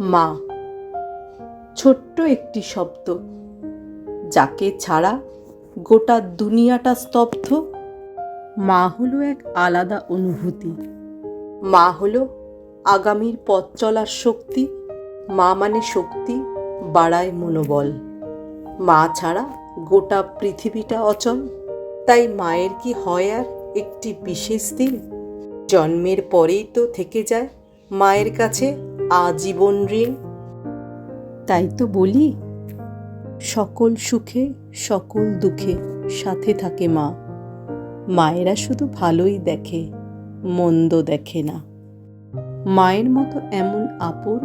মা। ছোট্ট একটি শব্দ, যাকে ছাড়া গোটা দুনিয়াটা স্তব্ধ। মা হলো এক আলাদা অনুভূতি। মা হলো আগামীর পথ চলার শক্তি। মা মানে শক্তি বাড়ায় মনোবল। মা ছাড়া গোটা পৃথিবীটা অচল। তাই মায়ের কি হয় আর একটি বিশেষ দিন? জন্মের পরেই তো থেকে যায় মায়ের কাছে আজীবন ঋণ? তাই তো বলি, সকল সুখে, সকল দুঃখে সাথে থাকে মা। মায়েরা শুধু ভালোই দেখে, মন্দ দেখে না। মায়ের মতো এমন আপন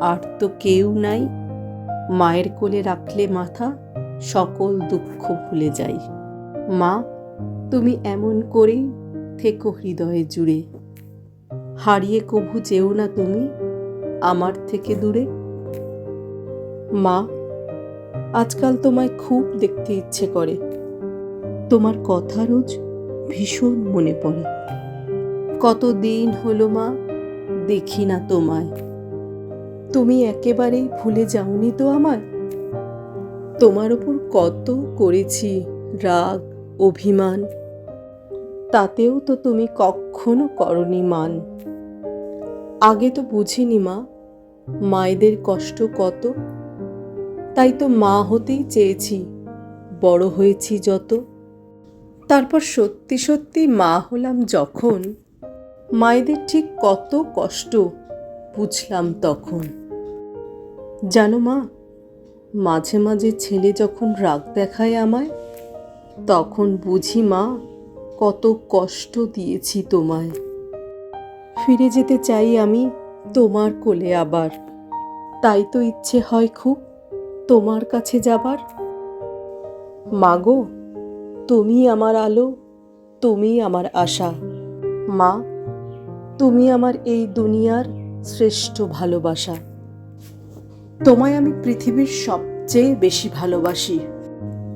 আর তো কেউ নাই। মায়ের কোলে রাখলে মাথা সকল দুঃখ ভুলে যাই মা, তুমি এমন করেই থেকো হৃদয়ে জুড়ে। হারিয়ে কভু যেও না তুমি। আমার থেকে দূরে? মা, আজকাল তোমায় খুব দেখতে ইচ্ছে করে। তোমার কথা রোজ ভীষণ মনে পড়ে। কত দিন হলো মা, দেখি না তোমায়। তুমি একেবারেই ভুলে যাওনি তো আমায়? তোমার ওপর কত করেছি রাগ, অভিমান। তাতেও তো তুমি কখনো করনি মান। আগে তো বুঝিনি মা, মায়েদের কষ্ট কত। তাই তো মা হতেই চেয়েছি, বড় হয়েছি যত। তারপর সত্যি সত্যি মা হলাম যখন, মায়েদের ঠিক কত কষ্ট বুঝলাম তখন। জানো মা, মাঝে মাঝে ছেলে যখন রাগ দেখায় আমায়, তখন বুঝি মা কত কষ্ট দিয়েছি তোমায়। ফিরে যেতে চাই আমি তোমার কোলে আবার। তাই তো ইচ্ছে হয় খুব তোমার কাছে যাবার। মাগো, তুমি আমার আলো, তুমি আমার আশা। মা, তুমি আমার এই দুনিয়ার শ্রেষ্ঠ ভালোবাসা। তোমায় আমি পৃথিবীর সবচেয়ে বেশি ভালোবাসি।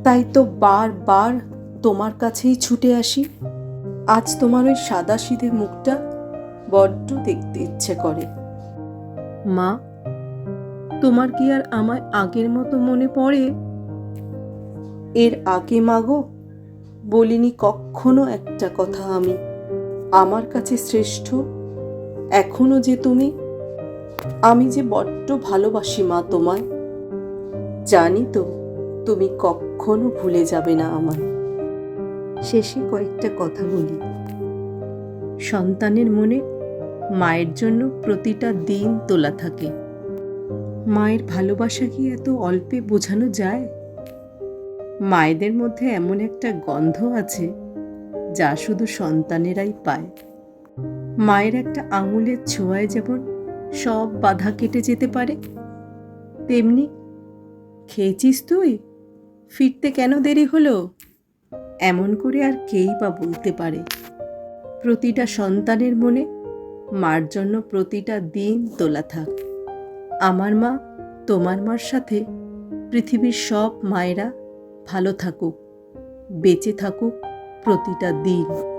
তাই তো বারবার তোমার কাছেই ছুটে আসি। আজ তোমার ওই সাদা সিধে মুখটা বড্ড দেখতে ইচ্ছে করে। মা তোমার কি আর আমায় আগের মতো মনে পড়ে? এর আগে মাগো বলিনি কখনো একটা কথা আমি। আমার কাছে শ্রেষ্ঠ এখনও যে তুমি। আমি যে বড্ড ভালোবাসি মা তোমায়। জানি তো তুমি কখনো ভুলে যাবে না আমার শেষে কয়েকটা কথা বলি। সন্তানের মনে মায়ের জন্য প্রতিটা দিন তোলা থাকে। মায়ের ভালোবাসা কি এত অল্পে বোঝানো যায়? মায়েদের মধ্যে এমন একটা গন্ধ আছে যা শুধু সন্তানেরাই পায়। মায়ের একটা আঙুলের ছোঁয়ায় যেমন সব বাধা কেটে যেতে পারে, তেমনি খেয়েছিস তুই? ফিরতে কেন দেরি হলো? এমন করে আর কেই বা বলতে পারে। প্রতিটা সন্তানের মনে মার জন্য প্রতিটা দিন তোলা থাক। আমার মা, তোমার মার সাথে পৃথিবীর সব মায়েরা ভালো থাকুক, বেঁচে থাকুক প্রতিটা দিন।